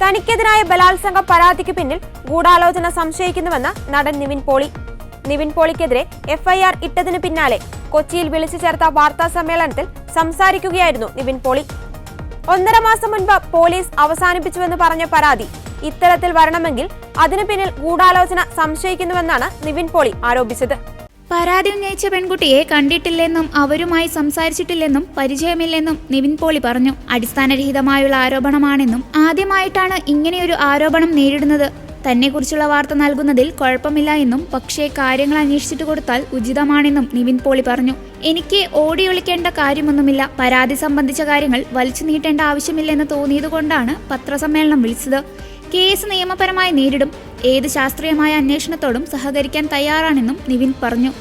തനിക്കെതിരായ ബലാത്സംഗ പരാതിക്ക് പിന്നിൽ ഗൂഢാലോചന സംശയിക്കുന്നുവെന്ന് നടൻ നിവിൻ പോളി. നിവിൻ പോളിക്കെതിരെ എഫ്ഐആർ ഇട്ടതിന് പിന്നാലെ കൊച്ചിയിൽ വിളിച്ചു ചേർത്ത വാർത്താ സമ്മേളനത്തിൽ സംസാരിക്കുകയായിരുന്നു നിവിൻ പോളി. ഒന്നര മാസം മുൻപ് പോലീസ് അവസാനിപ്പിച്ചുവെന്ന് പറഞ്ഞ പരാതി ഇത്തരത്തിൽ വരണമെങ്കിൽ അതിനു പിന്നിൽ ഗൂഢാലോചന സംശയിക്കുന്നുവെന്നാണ് നിവിൻ പോളി ആരോപിച്ചത്. പരാതി ഉന്നയിച്ച പെൺകുട്ടിയെ കണ്ടിട്ടില്ലെന്നും അവരുമായി സംസാരിച്ചിട്ടില്ലെന്നും പരിചയമില്ലെന്നും നിവിൻ പോളി പറഞ്ഞു. അടിസ്ഥാനരഹിതമായുള്ള ആരോപണമാണെന്നും ആദ്യമായിട്ടാണ് ഇങ്ങനെയൊരു ആരോപണം നേരിടുന്നത്. തന്നെക്കുറിച്ചുള്ള വാർത്ത നൽകുന്നതിൽ കുഴപ്പമില്ല എന്നും പക്ഷേ കാര്യങ്ങൾ അന്വേഷിച്ചിട്ട് കൊടുത്താൽ ഉചിതമാണെന്നും നിവിൻ പോളി പറഞ്ഞു. എനിക്ക് ഓടിയൊളിക്കേണ്ട കാര്യമൊന്നുമില്ല. പരാതി സംബന്ധിച്ച കാര്യങ്ങൾ വലിച്ചു നീട്ടേണ്ട ആവശ്യമില്ലെന്ന് തോന്നിയതുകൊണ്ടാണ് പത്രസമ്മേളനം വിളിച്ചത്. കേസ് നിയമപരമായി നേരിടും. ഏത് ശാസ്ത്രീയമായ അന്വേഷണത്തോടും സഹകരിക്കാൻ തയ്യാറാണെന്നും നിവിൻ പറഞ്ഞു.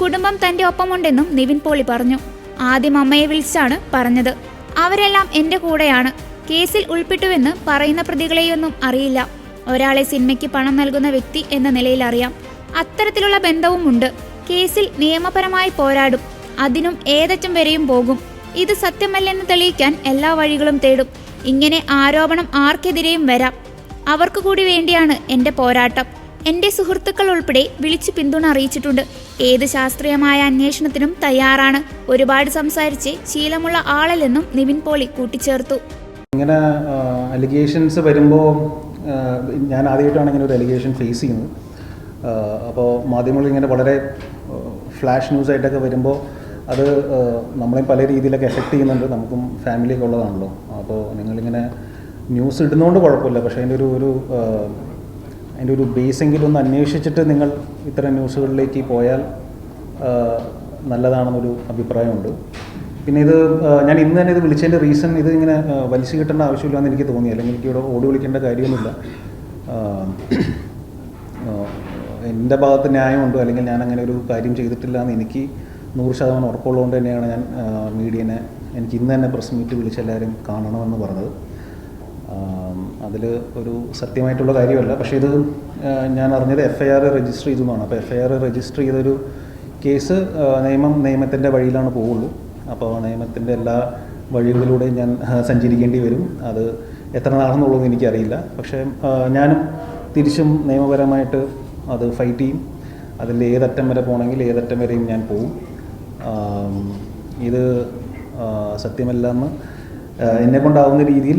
കുടുംബം തന്റെ ഒപ്പമുണ്ടെന്നും നിവിൻ പോളി പറഞ്ഞു. ആദ്യം അമ്മയെ വിളിച്ചാണ് പറഞ്ഞത്. അവരെല്ലാം എന്റെ കൂടെയാണ്. കേസിൽ ഉൾപ്പെട്ടുവെന്ന് പറയുന്ന പ്രതികളെയൊന്നും അറിയില്ല. ഒരാളെ സിനിമയ്ക്ക് പണം നൽകുന്ന വ്യക്തി എന്ന നിലയിൽ അറിയാം. അത്തരത്തിലുള്ള ബന്ധവും ഉണ്ട്. കേസിൽ നിയമപരമായി പോരാടും. അതിനും ഏതറ്റം വരെയും പോകും. ഇത് സത്യമല്ലെന്ന് തെളിയിക്കാൻ എല്ലാ വഴികളും തേടും. ഇങ്ങനെ ആരോപണം ആർക്കെതിരെയും വരാം. അവർക്ക് കൂടി വേണ്ടിയാണ് എന്റെ പോരാട്ടം. എന്റെ സുഹൃത്തുക്കൾ ഉൾപ്പെടെ വിളിച്ചു പിന്തുണ അറിയിച്ചിട്ടുണ്ട്. ഏത് ശാസ്ത്രീയമായ അന്വേഷണത്തിനും തയ്യാറാണ്. ഒരുപാട് സംസാരിച്ച് ശീലമുള്ള ആളല്ലെന്നും നിവിൻ പോളി കൂട്ടിച്ചേർത്തു. ഇങ്ങനെ അലിഗേഷൻസ് വരുമ്പോൾ ഞാൻ ആദ്യമായിട്ടാണ് ഇങ്ങനെ ഒരു അലിഗേഷൻ ഫേസ് ചെയ്യുന്നത്. അപ്പോൾ മാധ്യമങ്ങൾ ഇങ്ങനെ വളരെ ഫ്ലാഷ് ന്യൂസ് ആയിട്ടൊക്കെ വരുമ്പോൾ അത് നമ്മളെയും പല രീതിയിലൊക്കെ എഫക്റ്റ് ചെയ്യുന്നുണ്ട്. നമുക്കും ഫാമിലിയൊക്കെ ഉള്ളതാണല്ലോ. അപ്പോൾ നിങ്ങളിങ്ങനെ ന്യൂസ് ഇടുന്നതുകൊണ്ട് കുഴപ്പമില്ല. പക്ഷേ അതിന്റെ ഒരു ഒരു അതിന്റെ ഒരു ബേസെങ്കിലും ഒന്ന് അന്വേഷിച്ചിട്ട് നിങ്ങൾ ഇത്തരം ന്യൂസുകളിലേക്ക് പോയാൽ നല്ലതാണെന്നൊരു അഭിപ്രായമുണ്ട്. പിന്നെ ഇത് ഞാൻ ഇന്ന് തന്നെ ഇത് വിളിച്ചതിന്റെ റീസൺ ഇത് ഇങ്ങനെ വലിച്ചു കിട്ടേണ്ട ആവശ്യമില്ലെന്ന് എനിക്ക് തോന്നി. അല്ലെങ്കിൽ എനിക്ക് ഇവിടെ ഓടി വിളിക്കേണ്ട കാര്യമൊന്നുമില്ല. എന്റെ ഭാഗത്ത് ന്യായമുണ്ട്? അല്ലെങ്കിൽ ഞാൻ അങ്ങനെ ഒരു കാര്യം ചെയ്തിട്ടില്ല എന്ന് എനിക്ക് നൂറ് ശതമാനം ഉറപ്പുള്ളതുകൊണ്ട് തന്നെയാണ് ഞാൻ മീഡിയനെ എനിക്ക് ഇന്ന് തന്നെ പ്രസ് മീറ്റ് വിളിച്ച് എല്ലാവരും കാണണമെന്ന് പറഞ്ഞത്. അതിൽ ഒരു സത്യമായിട്ടുള്ള കാര്യമല്ല. പക്ഷേ ഇത് ഞാൻ അറിഞ്ഞത് എഫ് ഐ ആർ രജിസ്റ്റർ ചെയ്തു എന്നാണ് അപ്പോൾ എഫ് ഐ ആർ രജിസ്റ്റർ ചെയ്തൊരു കേസ് നിയമം നിയമത്തിന്റെ വഴിയിലാണ് പോവുള്ളൂ. അപ്പോൾ നിയമത്തിന്റെ എല്ലാ വഴികളിലൂടെയും ഞാൻ സഞ്ചരിക്കേണ്ടി വരും. അത് എത്ര നാളെന്നുള്ളതെന്ന് എനിക്കറിയില്ല. പക്ഷേ ഞാനും തിരിച്ചും നിയമപരമായിട്ട് അത് ഫൈറ്റ് ചെയ്യും. അതിന്റെ ഏതറ്റം വരെ പോകണമെങ്കിൽ ഏതറ്റം വരെയും ഞാൻ പോവും. ഇത് സത്യമല്ല സത്യമല്ലെന്ന് എന്നെ കൊണ്ടാവുന്ന രീതിയിൽ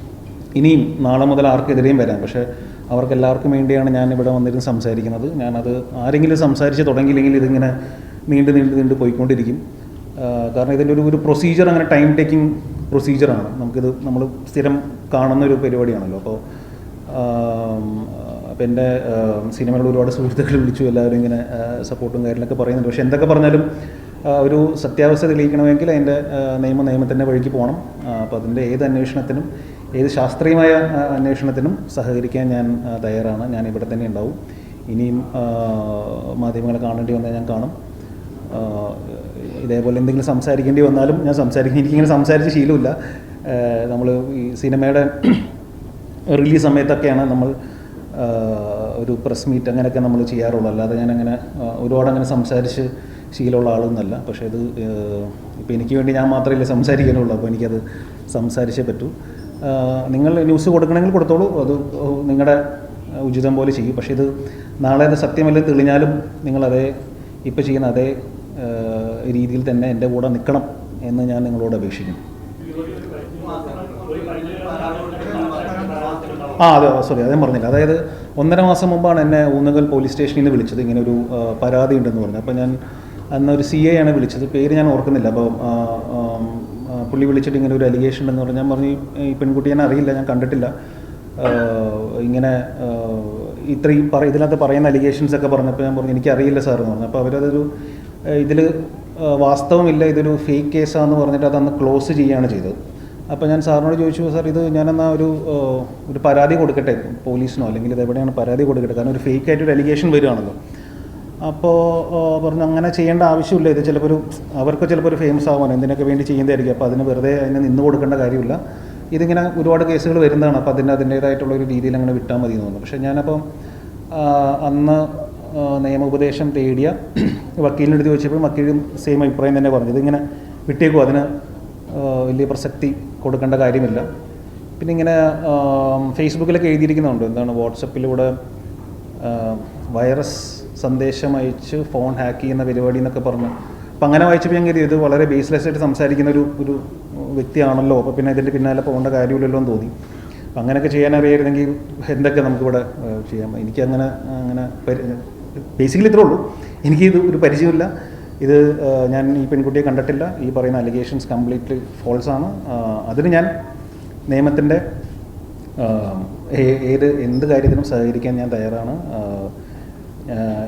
ഇനിയും നാളെ മുതൽ ആർക്കെതിരെയും വരാം. പക്ഷേ അവർക്ക് എല്ലാവർക്കും വേണ്ടിയാണ് ഞാൻ ഇവിടെ വന്നിരുന്ന് സംസാരിക്കുന്നത്. ഞാനത് ആരെങ്കിലും സംസാരിച്ച് തുടങ്ങിയില്ലെങ്കിൽ ഇതിങ്ങനെ നീണ്ടു നീണ്ടു നീണ്ടു പോയിക്കൊണ്ടിരിക്കും. കാരണം ഇതിന്റെ ഒരു ഒരു പ്രൊസീജിയർ അങ്ങനെ ടൈം ടേക്കിംഗ് പ്രൊസീജിയറാണ് നമുക്കിത് നമ്മൾ സ്ഥിരം കാണുന്ന ഒരു പരിപാടിയാണല്ലോ. അപ്പോൾ അപ്പോൾ എന്റെ സിനിമകളിൽ ഒരുപാട് സുഹൃത്തുക്കൾ വിളിച്ചു. എല്ലാവരും ഇങ്ങനെ സപ്പോർട്ടും കാര്യങ്ങളൊക്കെ പറയുന്നുണ്ട്. പക്ഷേ എന്തൊക്കെ പറഞ്ഞാലും ഒരു സത്യാവസ്ഥ തെളിയിക്കണമെങ്കിൽ അതിന്റെ നിയമ നിയമത്തിന്റെ വഴിക്ക് പോകണം. അപ്പോൾ അതിന്റെ ഏത് അന്വേഷണത്തിനും ഏത് ശാസ്ത്രീയമായ അന്വേഷണത്തിനും സഹകരിക്കാൻ ഞാൻ തയ്യാറാണ്. ഞാൻ ഇവിടെ തന്നെ ഉണ്ടാവും. ഇനിയും മാധ്യമങ്ങളെ കാണേണ്ടി വന്നാൽ ഞാൻ കാണും. ഇതേപോലെ എന്തെങ്കിലും സംസാരിക്കേണ്ടി വന്നാലും ഞാൻ സംസാരിക്കും. എനിക്കിങ്ങനെ സംസാരിച്ച് ശീലമില്ല. നമ്മൾ ഈ സിനിമയുടെ റിലീസ് സമയത്തൊക്കെയാണ് നമ്മൾ ഒരു പ്രസ് മീറ്റ് അങ്ങനെയൊക്കെ നമ്മൾ ചെയ്യാറുള്ളൂ. അല്ലാതെ ഞാൻ അങ്ങനെ ഒരുപാട് അങ്ങനെ സംസാരിച്ച് ശീലമുള്ള ആളൊന്നുമല്ല. പക്ഷേ ഇത് ഇപ്പോൾ എനിക്ക് വേണ്ടി ഞാൻ മാത്രമല്ലേ സംസാരിക്കാനുള്ളൂ. അപ്പോൾ എനിക്കത് സംസാരിച്ചേ പറ്റൂ. നിങ്ങൾ ന്യൂസ് കൊടുക്കണമെങ്കിൽ കൊടുത്തോളൂ. അത് നിങ്ങളുടെ ഉചിതം പോലെ ചെയ്യും. പക്ഷേ ഇത് നാളെ അത് സത്യമല്ല തെളിഞ്ഞാലും നിങ്ങളതേ ഇപ്പോൾ ചെയ്യുന്ന അതേ രീതിയിൽ തന്നെ എന്റെ കൂടെ നിൽക്കണം എന്ന് ഞാൻ നിങ്ങളോട് അപേക്ഷിക്കുന്നു. ആ അതെ സോറി അതേ പറഞ്ഞില്ല. അതായത് ഒന്നര മാസം മുമ്പാണ് എന്നെ ഊന്നുകൽ പോലീസ് സ്റ്റേഷനിൽ നിന്ന് വിളിച്ചത്. ഇങ്ങനെ ഒരു പരാതി ഉണ്ടെന്ന് പറഞ്ഞു അപ്പോൾ ഞാൻ അന്നൊരു സി എ ആണ് വിളിച്ചത്. പേര് ഞാൻ ഓർക്കുന്നില്ല. അപ്പോൾ പുള്ളി വിളിച്ചിട്ട് ഇങ്ങനെ ഒരു അലിഗേഷൻ എന്ന് പറഞ്ഞു. ഞാൻ പറഞ്ഞു "ഈ- പെൺകുട്ടി ഞാൻ അറിയില്ല ഞാൻ കണ്ടിട്ടില്ല. ഇങ്ങനെ ഇത്രയും പറ ഇതിനകത്ത് പറയുന്ന അലിഗേഷൻസ് ഒക്കെ പറഞ്ഞപ്പോൾ ഞാൻ പറഞ്ഞു എനിക്കറിയില്ല സാർ എന്ന് പറഞ്ഞു. അപ്പോൾ അവരതൊരു ഇതിൽ വാസ്തവമില്ല ഇതൊരു ഫേക്ക് കേസാന്ന് പറഞ്ഞിട്ട് അതന്ന് ക്ലോസ് ചെയ്യുകയാണ് ചെയ്തത്. അപ്പോൾ ഞാൻ സാറിനോട് ചോദിച്ചു സാർ ഇത് ഞാനെന്നാ ഒരു ഒരു പരാതി കൊടുക്കട്ടെ? പോലീസിനോ അല്ലെങ്കിൽ ഇത് എവിടെയാണ് പരാതി കൊടുക്കട്ടെ? കാരണം ഒരു ഫേക്ക് ആയിട്ട് ഒരു അലിഗേഷൻ വരികയാണല്ലോ. അപ്പോൾ പറഞ്ഞു അങ്ങനെ ചെയ്യേണ്ട ആവശ്യമില്ല. ഇത് ചിലപ്പോൾ ഒരു അവർക്ക് ചിലപ്പോൾ ഒരു ഫേമസ് ആവാൻ എന്തിനൊക്കെ വേണ്ടി ചെയ്യുന്നതായിരിക്കും. അപ്പോൾ അതിന് വെറുതെ അതിന് നിന്ന് കൊടുക്കേണ്ട കാര്യമില്ല. ഇതിങ്ങനെ ഒരുപാട് കേസുകൾ വരുന്നതാണ്. അപ്പോൾ അതിന്റെ അതിന്റേതായിട്ടുള്ള ഒരു രീതിയിൽ അങ്ങനെ വിട്ടാൽ മതി എന്ന് തോന്നുന്നു. പക്ഷേ ഞാനപ്പം അന്ന് നിയമോപദേശം തേടിയ വക്കീലിന്റെ അടുത്ത് ചോദിച്ചപ്പോൾ വക്കീലും സെയിം അഭിപ്രായം തന്നെ പറഞ്ഞു. ഇതിങ്ങനെ വിട്ടേക്കും. അതിന് വലിയ പ്രസക്തി കൊടുക്കേണ്ട കാര്യമില്ല. പിന്നെ ഇങ്ങനെ ഫേസ്ബുക്കിലൊക്കെ എഴുതിയിരിക്കുന്നുണ്ട്. എന്താണ് വാട്സപ്പിലൂടെ വൈറസ് സന്ദേശം അയച്ച് ഫോൺ ഹാക്ക് ചെയ്യുന്ന പരിപാടി എന്നൊക്കെ പറഞ്ഞു. അപ്പം അങ്ങനെ വായിച്ചപ്പോൾ ഞാൻ കരുതി ഇത് വളരെ ബേസ്ലെസ് ആയിട്ട് സംസാരിക്കുന്ന ഒരു ഒരു വ്യക്തിയാണല്ലോ. അപ്പോൾ പിന്നെ ഇതിന്റെ പിന്നാലെ പോകേണ്ട കാര്യമില്ലല്ലോ എന്ന് തോന്നി. അപ്പം അങ്ങനെയൊക്കെ ചെയ്യാൻ അറിയായിരുന്നെങ്കിൽ എന്തൊക്കെ നമുക്കിവിടെ ചെയ്യാം. എനിക്കങ്ങനെ അങ്ങനെ ബേസിക്കലി ഇത്രേ ഉള്ളൂ. എനിക്കിത് ഒരു പരിചയമില്ല ഇത് ഞാൻ ഈ പെൺകുട്ടിയെ കണ്ടിട്ടില്ല. ഈ പറയുന്ന അലിഗേഷൻസ് കംപ്ലീറ്റ്ലി ഫോൾസ് ആണ്. അതിന് ഞാൻ നിയമത്തിന്റെ ഏത് എന്ത് കാര്യത്തിനും സഹകരിക്കാൻ ഞാൻ തയ്യാറാണ്.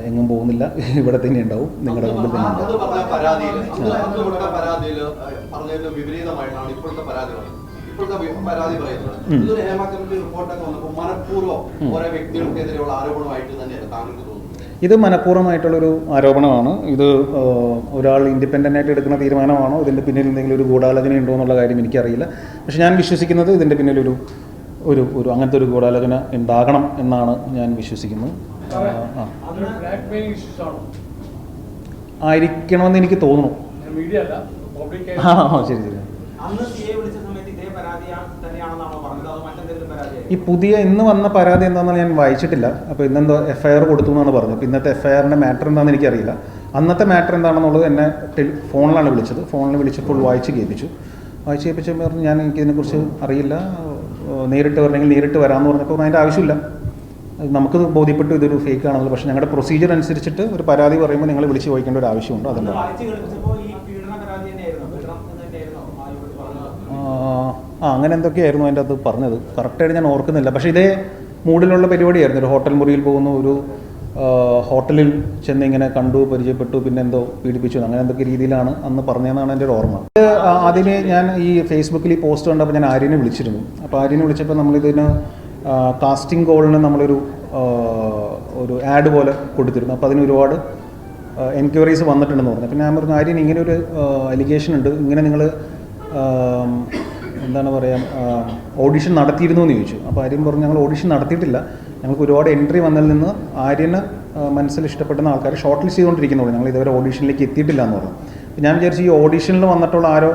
എങ്ങും പോകുന്നില്ല. ഇവിടെ തന്നെ ഉണ്ടാവും. നിങ്ങളുടെ മുമ്പിൽ തന്നെ ഉണ്ടാവും. പരാതി പറയുന്നത്. ഇതൊരു ഹേമ കമ്മിറ്റി റിപ്പോർട്ടൊക്കെ വന്നപ്പോൾ മനഃപൂർവം ഓരോ വ്യക്തികൾക്കെതിരെയുള്ള ആരോപണമായിട്ട് തന്നെയാണ് താങ്കൾക്ക് തോന്നുന്നത് ഇത് മനഃപൂർവമായിട്ടുള്ളൊരു ആരോപണമാണ്. ഇത് ഒരാൾ ഇൻഡിപെൻഡന്റ് ആയിട്ട് എടുക്കുന്ന തീരുമാനമാണോ? ഇതിന്റെ പിന്നിൽ എന്തെങ്കിലും ഒരു ഗൂഢാലോചന ഉണ്ടോ എന്നുള്ള കാര്യം എനിക്കറിയില്ല. പക്ഷെ ഞാൻ വിശ്വസിക്കുന്നത് ഇതിന്റെ പിന്നിലൊരു ഒരു ഒരു അങ്ങനത്തെ ഒരു ഗൂഢാലോചന ഉണ്ടാകണം എന്നാണ് ഞാൻ വിശ്വസിക്കുന്നത്. ആയിരിക്കണമെന്ന് എനിക്ക് തോന്നുന്നു. മീഡിയ അല്ല പബ്ലിക് ആ ആ, ശരി ശരി. ഈ പുതിയ ഇന്ന് വന്ന പരാതി എന്താണെന്ന് ഞാൻ വായിച്ചിട്ടില്ല. അപ്പോൾ ഇന്നെന്തോ എഫ്ഐആർ ഐ ആർ കൊടുത്തു എന്നാണ് പറഞ്ഞത്. അപ്പോൾ ഇന്നത്തെ എഫ് ഐ ആറിന്റെ മാറ്റർ എന്താണെന്ന് എനിക്കറിയില്ല. അന്നത്തെ മാറ്റർ എന്താണെന്നുള്ളത് എന്നെ ഫോണിലാണ് വിളിച്ചത്. ഫോണിൽ വിളിച്ചപ്പോൾ വായിച്ച് കേൾപ്പിച്ചു. വായിച്ച് കേൾപ്പിച്ചപ്പോൾ പറഞ്ഞു ഞാൻ എനിക്കിതിനെക്കുറിച്ച് അറിയില്ല. നേരിട്ട് വരണമെങ്കിൽ നേരിട്ട് വരാമെന്ന് പറഞ്ഞപ്പോൾ അതിന്റെ ആവശ്യമില്ല. നമുക്ക് ബോധ്യപ്പെട്ടു ഇതൊരു ഫേക്ക് ആണല്ലോ. പക്ഷേ ഞങ്ങളുടെ പ്രൊസീജിയർ അനുസരിച്ചിട്ട് ഒരു പരാതി പറയുമ്പോൾ നിങ്ങൾ വിളിച്ച് ചോദിക്കേണ്ട ഒരു ആവശ്യമുണ്ട്. അതുകൊണ്ട് ആ അങ്ങനെ എന്തൊക്കെയായിരുന്നു അതിന്റെ അത് പറഞ്ഞത്? കറക്റ്റായിട്ട് ഞാൻ ഓർക്കുന്നില്ല. പക്ഷേ ഇതേ മൂഡിലുള്ള പരിപാടിയായിരുന്നു. ഒരു ഹോട്ടൽ മുറിയിൽ പോകുന്ന ഒരു ഹോട്ടലിൽ ചെന്ന് ഇങ്ങനെ കണ്ടു പരിചയപ്പെട്ടു പിന്നെ എന്തോ പീഡിപ്പിച്ചു. അങ്ങനെ എന്തൊക്കെ രീതിയിലാണ് അന്ന് പറഞ്ഞതെന്നാണ് എന്റെ ഒരു ഓർമ്മ. അതിന് ആദ്യമേ ഞാൻ ഈ ഫേസ്ബുക്കിൽ ഈ പോസ്റ്റ് കണ്ടപ്പോൾ ഞാൻ ആര്യനെ വിളിച്ചിരുന്നു. അപ്പോൾ ആര്യനെ വിളിച്ചപ്പോൾ നമ്മളിതിന് കാസ്റ്റിംഗ് കോളിന് നമ്മളൊരു ഒരു ആഡ് പോലെ കൊടുത്തിരുന്നു. അപ്പോൾ അതിന് ഒരുപാട് എൻക്വയറീസ് വന്നിട്ടുണ്ടെന്ന് പറഞ്ഞു പിന്നെ ഞാൻ പറഞ്ഞു ആര്യൻ ഇങ്ങനെ ഒരു അലിഗേഷൻ ഉണ്ട്. ഇങ്ങനെ നിങ്ങൾ എന്താണ് പറയുക ഓഡിഷൻ നടത്തിയിരുന്നു എന്ന് ചോദിച്ചു. അപ്പോൾ ആര്യൻ പറഞ്ഞു ഞങ്ങൾ ഓഡിഷൻ നടത്തിയിട്ടില്ല. ഞങ്ങൾക്ക് ഒരുപാട് എൻട്രി വന്നതിൽ നിന്ന് ആര്യന് മനസ്സിൽ ഇഷ്ടപ്പെടുന്ന ആൾക്കാർ ഷോർട്ട് ലിസ്റ്റ് ചെയ്തുകൊണ്ടിരിക്കുന്നുള്ളൂ. ഞങ്ങൾ ഇതുവരെ ഓഡിഷനിലേക്ക് എത്തിയിട്ടില്ല എന്ന് പറഞ്ഞു. ഞാൻ വിചാരിച്ചു ഈ ഓഡിഷനിൽ വന്നിട്ടുള്ള ആരോ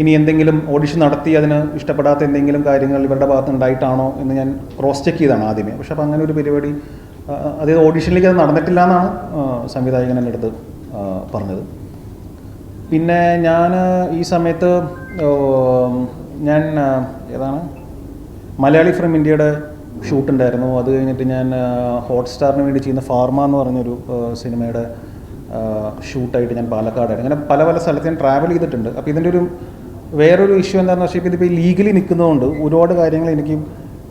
ഇനി എന്തെങ്കിലും ഓഡിഷൻ നടത്തി അതിന് ഇഷ്ടപ്പെടാത്ത എന്തെങ്കിലും കാര്യങ്ങൾ ഇവരുടെ ഭാഗത്ത് ഉണ്ടായിട്ടാണോ എന്ന് ഞാൻ ക്രോസ് ചെക്ക് ചെയ്താണ് ആദ്യമേ. പക്ഷെ അപ്പോൾ അങ്ങനെ ഒരു പരിപാടി അതായത് ഓഡിഷനിലേക്ക് അത് നടന്നിട്ടില്ല എന്നാണ് സംവിധായകൻ എന്റെ അടുത്ത് പറഞ്ഞത്. പിന്നെ ഞാൻ ഈ സമയത്ത് ഞാൻ ഏതാണ്? മലയാളി ഫ്രം ഇന്ത്യയുടെ ഷൂട്ട് ഉണ്ടായിരുന്നു. അത് കഴിഞ്ഞിട്ട് ഞാൻ ഹോട്ട്സ്റ്റാറിന് വേണ്ടി ചെയ്യുന്ന ഫാർമ എന്ന് പറഞ്ഞൊരു സിനിമയുടെ ഷൂട്ടായിട്ട് ഞാൻ പാലക്കാടായിരുന്നു. അങ്ങനെ പല പല സ്ഥലത്ത് ഞാൻ ട്രാവൽ ചെയ്തിട്ടുണ്ട്. അപ്പോൾ ഇതിന്റെ ഒരു വേറൊരു ഇഷ്യൂ എന്താണെന്ന് വെച്ചാൽ ഇതിപ്പോൾ ലീഗലി നിൽക്കുന്നതുകൊണ്ട് ഒരുപാട് കാര്യങ്ങൾ എനിക്ക്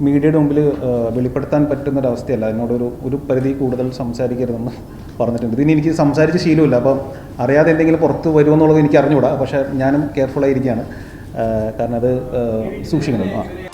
മീഡിയയുടെ മുമ്പിൽ വെളിപ്പെടുത്താൻ പറ്റുന്നൊരവസ്ഥയല്ല. അതിനോടൊരു ഒരു പരിധി കൂടുതൽ സംസാരിക്കരുതെന്ന് പറഞ്ഞിട്ടുണ്ട്. ഇതിന് എനിക്ക് സംസാരിച്ച് ശീലമില്ല. അപ്പം അറിയാതെ എന്തെങ്കിലും പുറത്ത് വരുമെന്നുള്ളത് എനിക്ക് അറിഞ്ഞുകൂടാ. പക്ഷേ ഞാനും കെയർഫുള്ളായിരിക്കുകയാണ് കാരണം അത് സൂക്ഷിക്കണം. ആ.